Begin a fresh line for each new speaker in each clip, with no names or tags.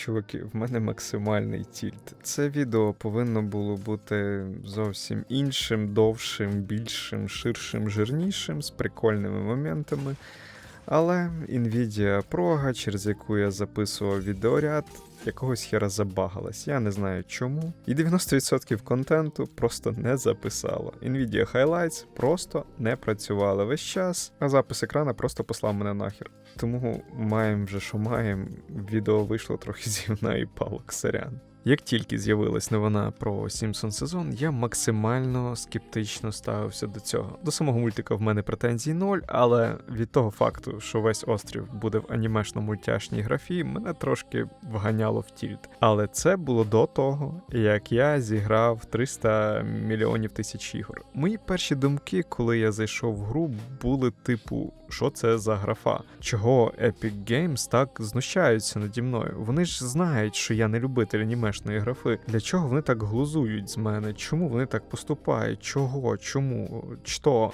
Чуваки, в мене максимальний тільт. Це відео повинно було бути зовсім іншим, довшим, більшим, ширшим, жирнішим, з прикольними моментами. Але Nvidia Proga, через яку я записував відеоряд, якогось хера забагалась. Я не знаю чому. І 90% контенту просто не записало. Nvidia Highlights просто не працювали весь час, а запис екрана просто послав мене нахер. Тому маємо вже що маємо. Відео вийшло трохи зівна і палок сорян. Як тільки з'явилась новина про Сімпсон сезон, я максимально скептично ставився до цього. До самого мультика в мене претензій ноль, але від того факту, що весь острів буде в анімешно-мультяшній графі, мене трошки вганяло в тільт. Але це було до того, як я зіграв 300 мільйонів тисяч ігор. Мої перші думки, коли я зайшов в гру, були типу. Що це за графа? Чого Epic Games так знущаються наді мною? Вони ж знають, що я не любитель анімешної графи. Для чого вони так глузують з мене? Чому вони так поступають? Чого? Чому? Що?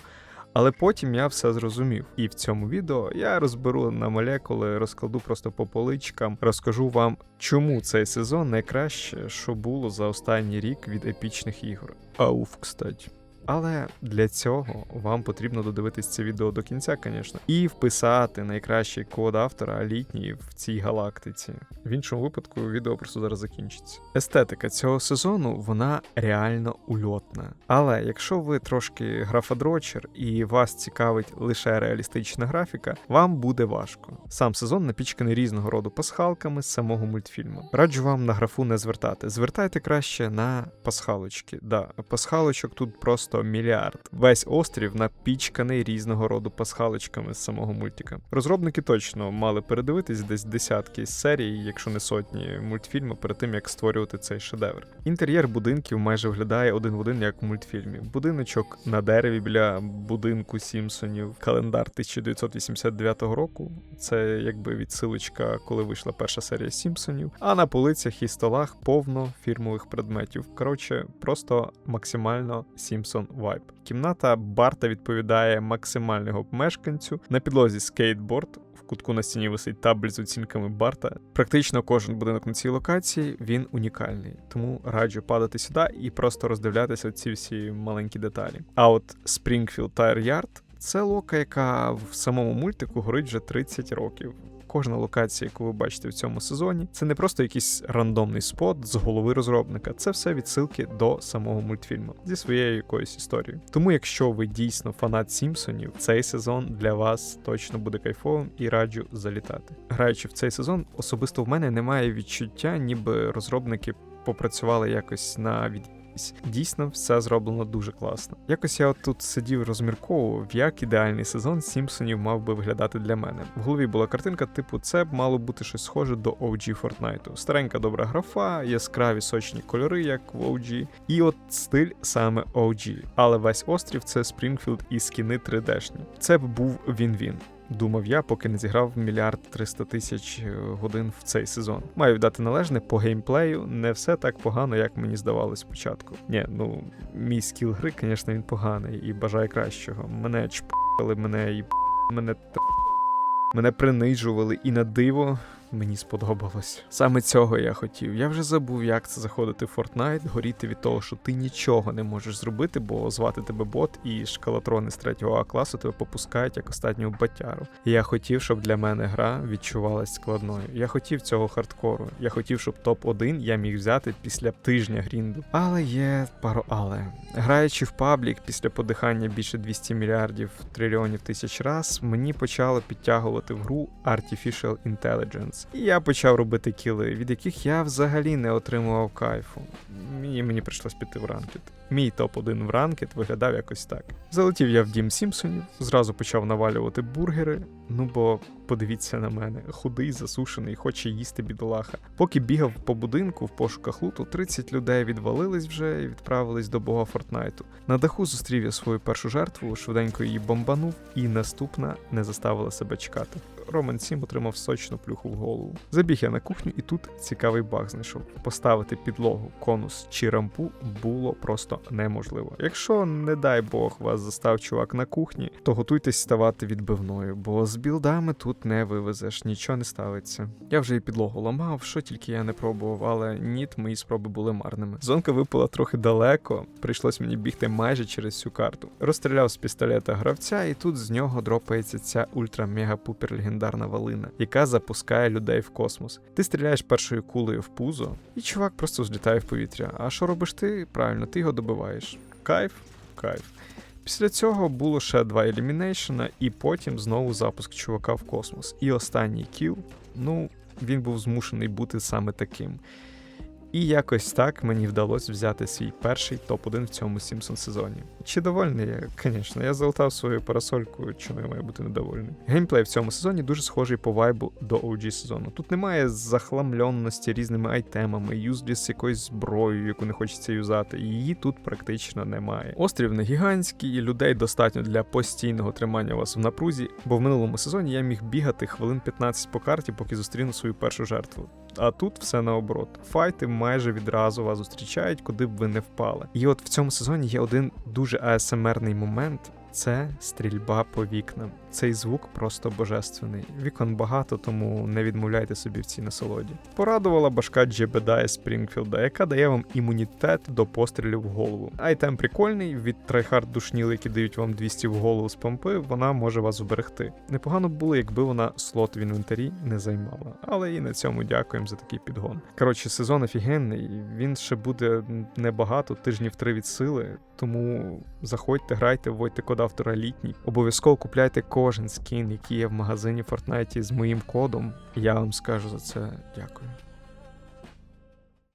Але потім я все зрозумів. І в цьому відео я розберу на молекули, розкладу просто по поличкам, розкажу вам, чому цей сезон найкраще, що було за останній рік від епічних ігор. Ауф, кстати. Але для цього вам потрібно додивитись це відео до кінця, звісно, і вписати найкращий код автора літній в цій галактиці. В іншому випадку відео просто зараз закінчиться. Естетика цього сезону вона реально ульотна. Але якщо ви трошки графодрочер і вас цікавить лише реалістична графіка, вам буде важко. Сам сезон напічканий різного роду пасхалками з самого мультфільму. Раджу вам на графу не звертати. Звертайте краще на пасхалочки. Да, пасхалочок тут просто мільярд. Весь острів напічканий різного роду пасхалочками з самого мультика. Розробники точно мали передивитись десь десятки серій, якщо не сотні мультфільму, перед тим як створювати цей шедевр. Інтер'єр будинків майже виглядає один в один, як в мультфільмі. Будиночок на дереві біля будинку Сімпсонів, календар 1989 року. Це якби відсилочка, коли вийшла перша серія Сімпсонів. А на полицях і столах повно фірмових предметів. Коротше, просто максимально Сімпсон вайб. Кімната Барта відповідає максимального мешканцю. На підлозі скейтборд. В кутку на стіні висить табель з оцінками Барта. Практично кожен будинок на цій локації він унікальний, тому раджу падати сюди і просто роздивлятися ці всі маленькі деталі. А от Springfield Tire Yard – це лока, яка в самому мультику горить вже 30 років. Кожна локація, яку ви бачите в цьому сезоні, це не просто якийсь рандомний спот з голови розробника, це все відсилки до самого мультфільму зі своєю якоюсь історією. Тому, якщо ви дійсно фанат Сімпсонів, цей сезон для вас точно буде кайфовим і раджу залітати. Граючи в цей сезон, особисто в мене немає відчуття, ніби розробники попрацювали якось на від Дійсно, все зроблено дуже класно. Якось я от тут сидів, розмірковував, як ідеальний сезон Сімпсонів мав би виглядати для мене. В голові була картинка, типу, це б мало бути щось схоже до OG Fortnite. Старенька добра графа, яскраві сочні кольори, як в OG, і от стиль саме OG. Але весь острів це Спрінгфілд і скіни 3D-шні. Це б був він-він. Думав я, поки не зіграв мільярд триста тисяч е, годин в цей сезон. Маю віддати належне по геймплею, не все так погано, як мені здавалось спочатку. Ні, ну мій скіл гри, звісно, він поганий і бажає кращого. Мене чпали, мене і мене мене принижували і на диво. Мені сподобалось. Саме цього я хотів. Я вже забув, як це заходити в Fortnite, горіти від того, що ти нічого не можеш зробити, бо звати тебе бот, і шкалатрони з 3 А класу тебе попускають як останню батяру. Я хотів, щоб для мене гра відчувалась складною. Я хотів цього хардкору. Я хотів, щоб топ-1 я міг взяти після тижня грінду. Але є пару але. Граючи в паблік після подихання більше 200 мільярдів трильйонів тисяч раз, мені почало підтягувати в гру Artificial Intelligence. І я почав робити кіли, від яких я взагалі не отримував кайфу. Мені мені прийшлось піти в ранкет. Мій топ-1 в ранкет виглядав якось так. Залетів я в дім Сімпсонів, зразу почав навалювати бургери. Ну бо подивіться на мене, худий, засушений, хоче їсти бідолаха. Поки бігав по будинку в пошуках луту, 30 людей відвалились вже і відправились до бога Фортнайту. На даху зустрів я свою першу жертву, швиденько її бомбанув, і наступна не заставила себе чекати. Роман Сім отримав сочну плюху в голову. Забіг я на кухню, і тут цікавий баг знайшов. Поставити підлогу, конус чи рампу було просто неможливо. Якщо, не дай Бог, вас застав чувак на кухні, то готуйтесь ставати відбивною, бо з білдами тут не вивезеш, нічого не ставиться. Я вже і підлогу ламав, що тільки я не пробував, але ні, мої спроби були марними. Зонка випала трохи далеко, прийшлось мені бігти майже через всю карту. Розстріляв з пістолета гравця, і тут з нього дропається ця ультра-мега-пупер легендарна валина, яка запускає людей в космос. Ти стріляєш першою кулею в пузо, і чувак просто злітає в повітря. А що робиш ти? Правильно, ти його добиваєш. Кайф, кайф. Після цього було ще два елімінейшена, і потім знову запуск чувака в космос. І останній кіл, ну, він був змушений бути саме таким. І якось так мені вдалося взяти свій перший топ-1 в цьому Сімпсон сезоні. Чи довольний я? Звісно, я залутав свою парасольку, чому я маю бути недовольний. Геймплей в цьому сезоні дуже схожий по вайбу до OG сезону. Тут немає захламленості різними айтемами, юзліс якоюсь зброєю, яку не хочеться юзати. Її тут практично немає. Острів не гігантський, і людей достатньо для постійного тримання вас в напрузі, бо в минулому сезоні я міг бігати хвилин 15 по карті, поки зустріну свою першу жертву. А тут все наоборот. Файти майже відразу вас зустрічають, куди б ви не впали. І от в цьому сезоні є один дуже ASMR-ний момент. Це стрільба по вікнам. Цей звук просто божественний. Вікон багато, тому не відмовляйте собі в цій насолоді. Порадувала башка Джебедая Спрінгфілда, яка дає вам імунітет до пострілів в голову. Айтем прикольний, від трайхард душніли, які дають вам 200 в голову з помпи, вона може вас вберегти. Непогано було, якби вона слот в інвентарі не займала. Але і на цьому дякуємо за такий підгон. Коротше, сезон офігенний, він ще буде небагато, тижнів три від сили. Тому заходьте, грайте, вводьте код автора літній. Обов'язково купляйте кожен скін, який є в магазині Fortnite з моїм кодом. Я вам скажу за це дякую.